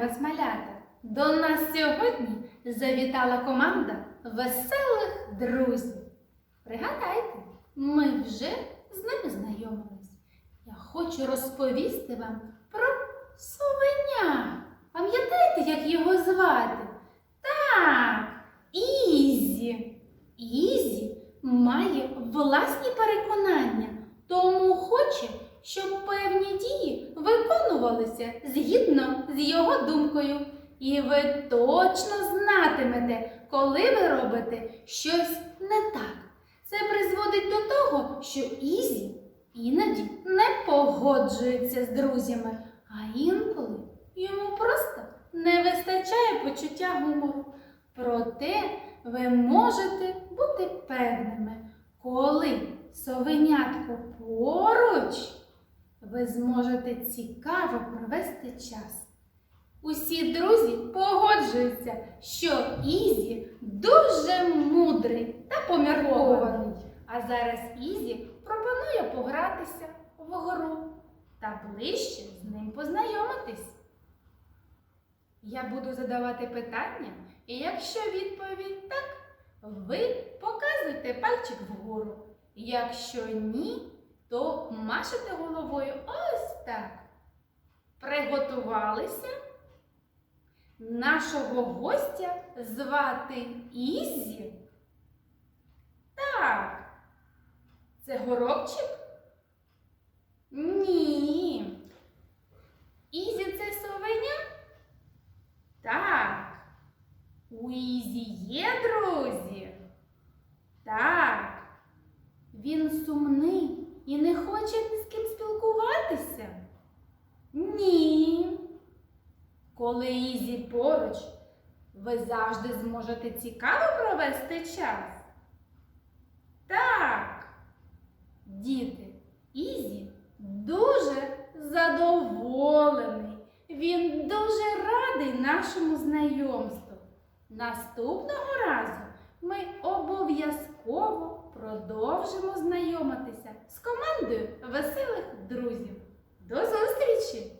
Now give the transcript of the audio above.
Вас, малята! До нас сьогодні завітала команда веселих друзів. Пригадайте, ми вже з ними знайомились. Я хочу розповісти вам про совеня. Пам'ятаєте, як його звати? Так, Ізі. Ізі має власні переконання, тому хоче, щоб певні дії виконувалися згідно з його думкою. І ви точно знатимете, коли ви робите щось не так. Це призводить до того, що Ізі іноді не погоджується з друзями, а інколи йому просто не вистачає почуття гумору. Проте ви можете бути певними, коли совенятко поруч, ви зможете цікаво провести час. Усі друзі погоджуються, що Ізі дуже мудрий та поміркований. А зараз Ізі пропонує погратися в гру та ближче з ним познайомитись. Я буду задавати питання, і якщо відповідь так, ви показуєте пальчик вгору. Якщо ні, то машете головою ось так. Приготувалися? Нашого гостя звати Ізі? Так. Це горобчик? Ні. Ізі це совеня? Так. У Ізі є друзі? Так. Він сумний і не хоче ні з ким спілкуватися? Ні. Коли Ізі поруч, ви завжди зможете цікаво провести час? Так. Діти, Ізі дуже задоволений. Він дуже радий нашому знайомству. Наступного разу ми обов'язково продовжимо знайомитися командою веселих друзів. До зустрічі!